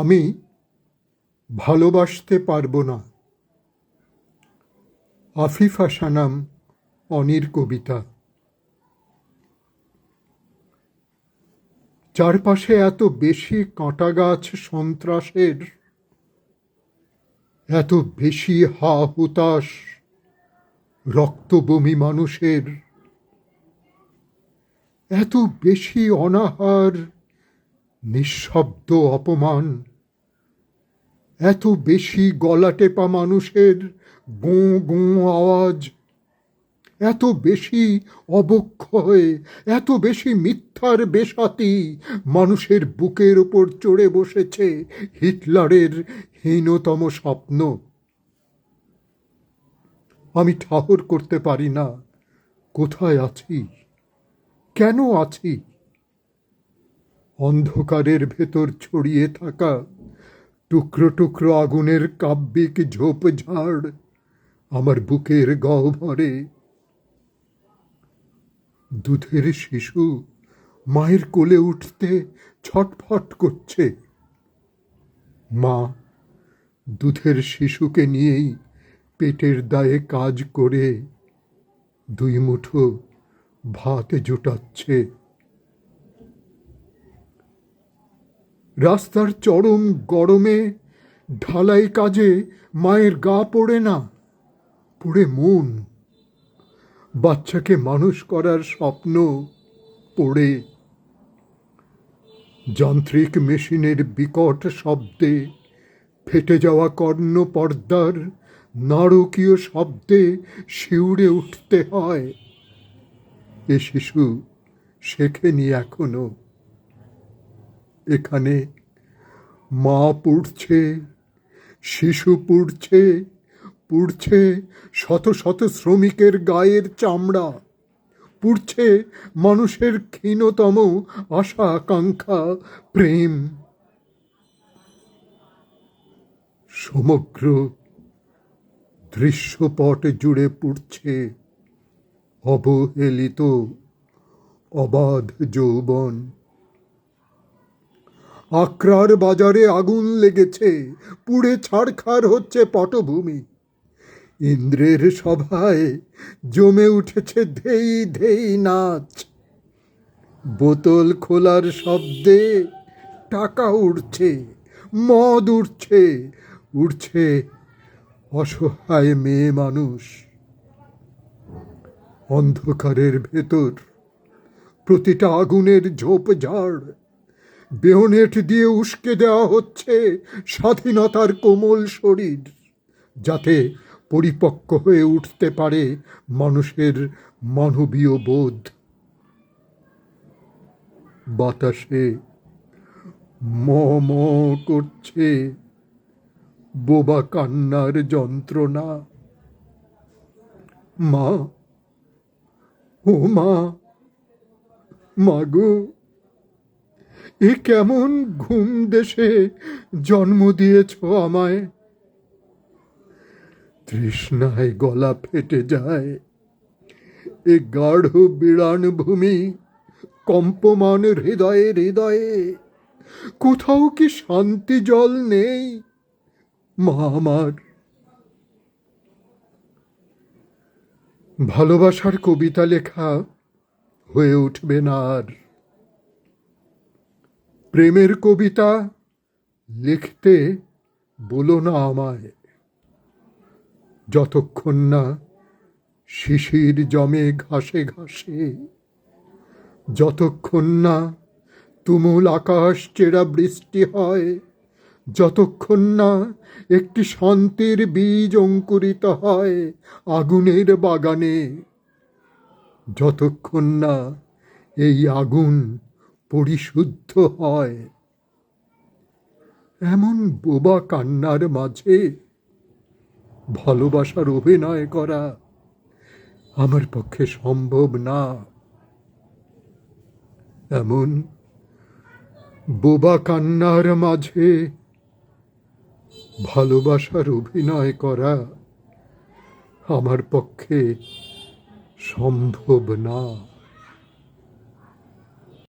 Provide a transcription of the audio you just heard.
আমি ভালোবাসতে পারব না। আফিফা সানাম, অনির কবিতা। চারপাশে এত বেশি কাঁটা গাছ সন্ত্রাসের, এত বেশি হা হুতাশ রক্তবমি মানুষের, এত বেশি অনাহার নিঃশব্দ অপমান। এত বেশি গলা টেপা মানুষের গোঁ গোঁ আওয়াজ। এত বেশি অবক্ষয়, এত বেশি মিথ্যার বেসাতি মানুষের বুকের ওপর চড়ে বসেছে হিটলারের হীনতম স্বপ্ন। আমি ঠাহর করতে পারি না। কোথায় আছি? কেন আছি? অন্ধকারের ভেতর ছড়িয়ে থাকা টুকরো টুকরো আগুনের কাব্যিক ঝোপঝাড় আমার বুকের গহ্বরে। দুধের শিশু মায়ের কোলে উঠতে ছটফট করছে। মা দুধের শিশুকে নিয়েই পেটের দায়ে কাজ করে, দুই মুঠো ভাত জোটাচ্ছে। রাস্তার চরম গরমে ঢালাই কাজে মায়ের গা পড়ে না, পড়ে মন। বাচ্চাকে মানুষ করার স্বপ্ন পড়ে। যান্ত্রিক মেশিনের বিকট শব্দে ফেটে যাওয়া কর্ণ পর্দার নারকীয় শব্দে শিউরে উঠতে হয়। এ শিশু শেখেনি এখনও। এখানে মা পুড়ছে, শিশু পুড়ছে পুড়ছে শত শত শ্রমিকের গায়ের চামড়া, পুড়ছে মানুষের ক্ষীণতম আশা, আকাঙ্ক্ষা, প্রেম। সমগ্র দৃশ্যপট জুড়ে পুড়ছে অবহেলিত অবাধ যৌবন। আক্রার বাজারে আগুন লেগেছে, পুড়ে ছাড়খার হচ্ছে পটভূমি। ইন্দ্রের সভায় জমে উঠেছে ধেই ধেই নাচ। বোতল খোলার শব্দে টাকা উড়ছে, মদ উঠছে উঠছে অসহায় মেয়ে মানুষ। অন্ধকারের ভেতর প্রতিটা আগুনের ঝোপঝাড় বেহনেট দিয়ে উস্কে দেওয়া হচ্ছে স্বাধীনতার কোমল শরীর, যাতে পরিপক্ক হয়ে উঠতে পারে মানুষের মানবীয় বোধ। বাতাসে ম করছে বোবা কান্নার যন্ত্রণা। মা, ও মা মাগো এ কেমন ঘুম দেশে জন্ম দিয়েছ আমায়? তৃষ্ণায় গলা ফেটে যায়। এ গাঢ় বিড়ান ভূমি কম্পমান হৃদয়ে হৃদয়ে। কোথাও কি শান্তি জল নেই? মা আমার। ভালোবাসার কবিতা লেখা হয়ে উঠবে না আর। প্রেমের কবিতা লিখতে বলো না আমায়। যতক্ষণ না শিশির জমে ঘাসে ঘাসে, যতক্ষণ না তুমুল আকাশ চেরা বৃষ্টি হয়, যতক্ষণ না একটি শান্তির বীজ অঙ্কুরিত হয় আগুনের বাগানে, যতক্ষণ না এই আগুন পরিশুদ্ধ হয়। এমন বোবা কান্নার মাঝে ভালোবাসার অভিনয় করা আমার পক্ষে সম্ভব না। এমন বোবা কান্নার মাঝে ভালোবাসার অভিনয় করা আমার পক্ষে সম্ভব না।